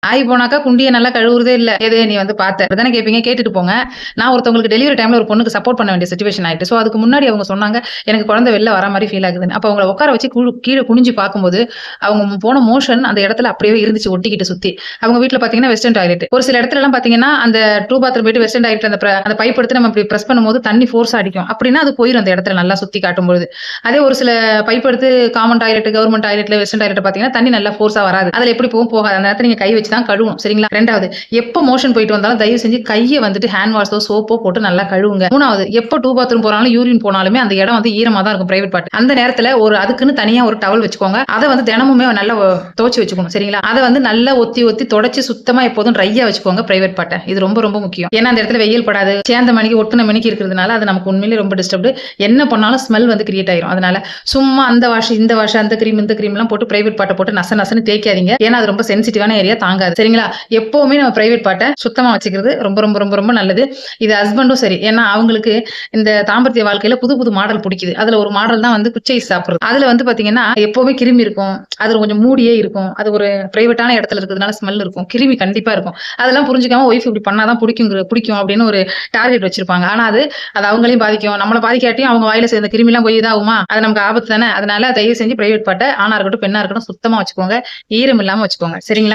ஆகி போனாக்கா குண்டியை நல்லா கழுவுறதே இல்லை. எதே நீ வந்து பார்த்த. தானே கேட்பீங்க கேட்டுட்டு போங்க. நான் ஒருத்தவங்களுக்கு டெலிவரி டைம்ல ஒரு பொண்ணுக்கு சப்போர்ட் பண்ண வேண்டிய சுச்சுவேஷன் ஆயிட்டு. ஸோ அதுக்கு முன்னாடி அவங்க சொன்னாங்க எனக்கு குழந்தை வெளில வர மாதிரி ஃபீல் ஆகுதுன்னு. அப்போ அவங்கள உட்கார வச்சு குழு- கீழே குனிஞ்சு பார்க்கும்போது அவங்க போன மோஷன் அந்த இடத்துல அப்படியே இருந்துச்சு ஒட்டிக்கிட்டு சுத்தி. அவங்க வீட்ல பாத்தீங்கன்னா வெஸ்டர்ன் டாய்லெட் ஒரு சில இடத்துல எல்லாம் பாத்தீங்கன்னா அந்த டூ பாத்ரூம் போயிட்டு வெஸ்டர்ன் டாய்லெட் அந்த அந்த பைப் எடுத்து நம்ம இப்படி பிரஸ் பண்ணும்போது தண்ணி ஃபோர்ஸ் அடிக்கும். அப்படின்னா அது போயிடும் அந்த இடத்துல நல்லா சுத்தி காட்டும்போது அதே ஒரு சில பைப் எடுத்து காமன் டாய்லெட் கவர்மெண்ட் டாய்லெட்ல வெஸ்டர்ன் டாய்லெட் பாத்தீங்கன்னா தண்ணி நல்லா ஃபோர்ஸா வராது. அதில் எப்படி போகும்? போகாது. அந்த இடத்துல நீங்க கை வச்சு தான் கழுவும் சரிங்களா? ரெண்டாவது எப்போ மோஷன் போயிட்டு வந்தாலும் தயவு செஞ்சு கையை வந்துட்டு ஹேண்ட் வாஷோ சோப்போ போட்டு நல்லா கழுவுங்க. மூணாவது எப்போ டூ பாத்ரூம் போனாலும் யூரின் போனாலுமே அந்த இடம் வந்து ஈரமா தான் இருக்கும் பிரைவேட் பார்ட் அந்த நேரத்துல ஒரு அதுக்குன்னு தனியா ஒரு டவல் வச்சுக்கோங்க. அதை வந்து தினமுமே நல்லா துவச்சி வச்சுக்கணும் சரிங்களா? அதை வந்து நல்லா ஒத்தி ஒத்தி தொடச்சி சுத்தமா எப்போதும் ட்ரையா வச்சுக்கோங்க பிரைவேட் பார்ட்டை இது ரொம்ப ரொம்ப முக்கியம். ஏன்னா அந்த இடத்துல வெயில் படாது. சேர்ந்த மணிக்கு ஒட்டுன மணிக்கு இருக்கிறதுனால அது நமக்கு உண்மையிலேயே ரொம்ப டிஸ்டர்ப்டு என்ன பண்ணாலும் ஸ்மெல் வந்து கிரியேட் ஆயிரும். அதனால சும்மா அந்த வாஷ் இந்த வாஷ் அந்த கிரீம் இந்த கிரீம் எல்லாம் போட்டு பிரைவேட் பார்ட்டை போட்டு நச நசன்னு தேய்க்காதீங்க. ஏன்னா அது ரொம்ப சென்சிட்டிவான ஏரியா வாங்காது. சரிங்களா? எப்பவுமே நம்ம பிரைவேட் பாட்டை சுத்தமா வச்சுக்கிறது ரொம்ப ரொம்ப ரொம்ப ரொம்ப நல்லது. இது ஹஸ்பண்டும் சரி. ஏன்னா அவங்களுக்கு இந்த தாம்பத்திய வாழ்க்கையில புது புது மாடல் பிடிக்குது. அதுல ஒரு மாடல் தான் வந்து குச்சை சாப்பிடுறது. அதுல வந்து பாத்தீங்கன்னா எப்பவுமே கிருமி இருக்கும். அதுல கொஞ்சம் மூடியே இருக்கும். அது ஒரு பிரைவேட்டான இடத்துல இருக்கிறதுனால ஸ்மெல் இருக்கும். கிருமி கண்டிப்பா இருக்கும். அதெல்லாம் புரிஞ்சுக்காம ஒய்ஃப் இப்படி பண்ணாதான் பிடிக்குங்கிற பிடிக்கும் அப்படின்னு ஒரு டார்கெட் வச்சிருப்பாங்க. ஆனா அது அது அவங்களையும் பாதிக்கும். நம்மளை பாதிக்காட்டியும் அவங்க வாயில சேர்ந்த கிருமி எல்லாம் போய் இதாகுமா? அது நமக்கு ஆபத்து தானே? அதனால தயவு செஞ்சு பிரைவேட் பாட்டை ஆனா இருக்கட்டும் பெண்ணா இருக்கட்டும் சுத்தமா வச்சுக்கோங்க. ஈரம் இல்லாம வச்சுக்கோங்க. சரிங்களா?